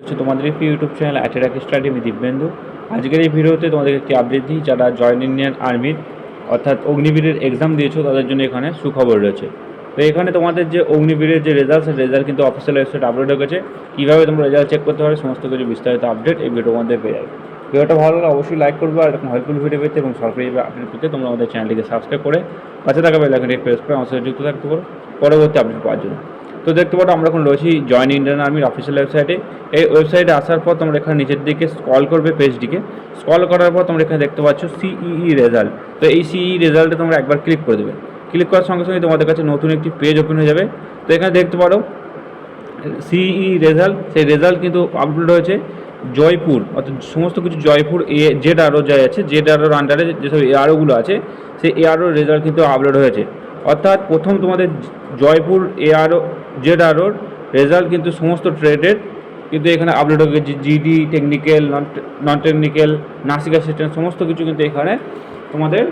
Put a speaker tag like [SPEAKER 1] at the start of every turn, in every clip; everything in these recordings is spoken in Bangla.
[SPEAKER 1] হচ্ছে তোমাদের একটি ইউটিউব চ্যানেল অ্যাটেরাক স্টাডি আমি দিব্যেন্দু। আজকের এই ভিডিওতে তোমাদের একটি আপডেট দিই, যারা জয়েন্ট ইন্ডিয়ান আর্মির অর্থাৎ অগ্নিবীরের এক্সাম দিয়েছ, তাদের জন্য এখানে সুখবর রয়েছে। তো এখানে তোমাদের যে অগ্নিবীরের যে রেজাল্ট সেই রেজাল্ট কিন্তু অফিসিয়াল ওয়েবসাইট আপলোড হয়ে গেছে। কীভাবে তোমরা রেজাল্ট চেক করতে পারবে সমস্ত কিছু বিস্তারিত আপডেট এই ভিডিওর মধ্যে পেয়ে যাবে। ভিডিওটা ভালো লাগলে অবশ্যই লাইক করবে, আর এরকম হেল্পফুল ভিডিও পেতে এবং সরকারি আপডেট পেতে তোমরা আমাদের চ্যানেলটিকে সাবস্ক্রাইব করে পাশে থাকা বেলাইকনটি প্রেস করে আমার সাথে যুক্ত থাকতে পারো। পরবর্তী আপডেট পাওয়ার জন্য। তো দেখতে পারো, আমরা এখন রয়েছি জয়েন ইন্ডিয়ান আর্মির অফিসিয়াল ওয়েবসাইটে এই ওয়েবসাইটে আসার পর তোমরা এখানে নিচের দিকে স্ক্রল করবে পেজটিকে স্ক্রল করার পর তোমরা এখানে দেখতে পাচ্ছ সিইই রেজাল্ট তো এই সিইই রেজাল্টে তোমরা একবার ক্লিক করে দেবে। ক্লিক করার সঙ্গে সঙ্গে তোমাদের কাছে নতুন একটি পেজ ওপেন হয়ে যাবে। তো এখানে দেখতে পারো সিই রেজাল্ট সেই রেজাল্ট কিন্তু আপলোড হয়েছে জয়পুর অর্থাৎ সমস্ত কিছু জয়পুর এ জেড আরও যা আছে জেড আরোর আন্ডারে যেসব এআরওগুলো আছে, সেই এআরওর রেজাল্ট কিন্তু আপলোড হয়েছে। অর্থাৎ প্রথম তোমাদের জয়পুর এআরও জেড আরওর রেজাল্ট কিন্তু সমস্ত ট্রেডের, কিন্তু এখানে আপলোড হয়ে গেছে GD technical non non technical Nashik assistant সমস্ত কিছু কিন্তু এখানে তোমাদের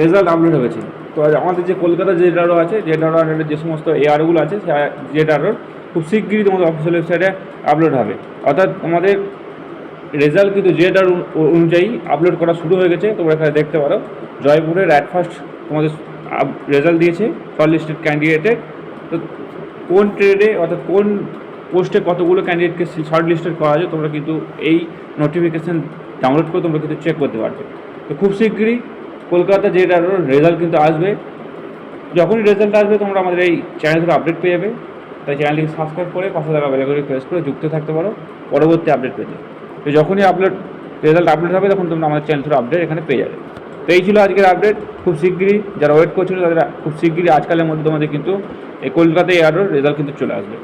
[SPEAKER 1] রেজাল্ট আপলোড হয়েছে। তো আমাদের যে কলকাতা জেড আরও আছে জেড আরও যে সমস্ত এআরওগুলো আছে সেই জেড আরওর খুব শিগগিরই তোমাদের অফিসিয়াল ওয়েবসাইটে আপলোড হবে। অর্থাৎ তোমাদের রেজাল্ট কিন্তু জেড আর অনুযায়ী আপলোড করা শুরু হয়ে গেছে, তোমরা এখানে দেখতে পারো। জয়পুরের অ্যাট ফার্স্ট তোমাদের রেজাল্ট দিয়েছে শর্ট ক্যান্ডিডেটের তো কোন ট্রেডে অর্থাৎ কোন পোস্টে কতগুলো ক্যান্ডিডেটকে শর্ট লিস্টেড করা আছে তোমরা কিন্তু এই নোটিফিকেশান ডাউনলোড করে তোমরা কিন্তু চেক করতে পারবে। তো খুব শীঘ্রই কলকাতা আর রেজাল্ট কিন্তু আসবে। যখনই রেজাল্ট আসবে, তোমরা আমাদের এই চ্যানেল থেকে আপডেট পেয়ে যাবে। তাই চ্যানেলটিকে সাবস্ক্রাইব করে পাশে থাকা বেলাগুলি প্রেস করে যুক্ত থাকতে পারো। পরবর্তী আপডেট পেতে। তো যখনই আপলোড রেজাল্ট আপলোড হবে, তখন তোমরা আমাদের চ্যানেল থেকে আপডেট এখানে পেয়ে যাবে। তো এই ছিল আজকের আপডেট খুব শিগগিরই যারা ওয়েট করছিল, তাদের খুব শিগগিরই আজকালের মধ্যে তোমাদের কিন্তু এই আরও রেজাল্ট কিন্তু চলে আসবে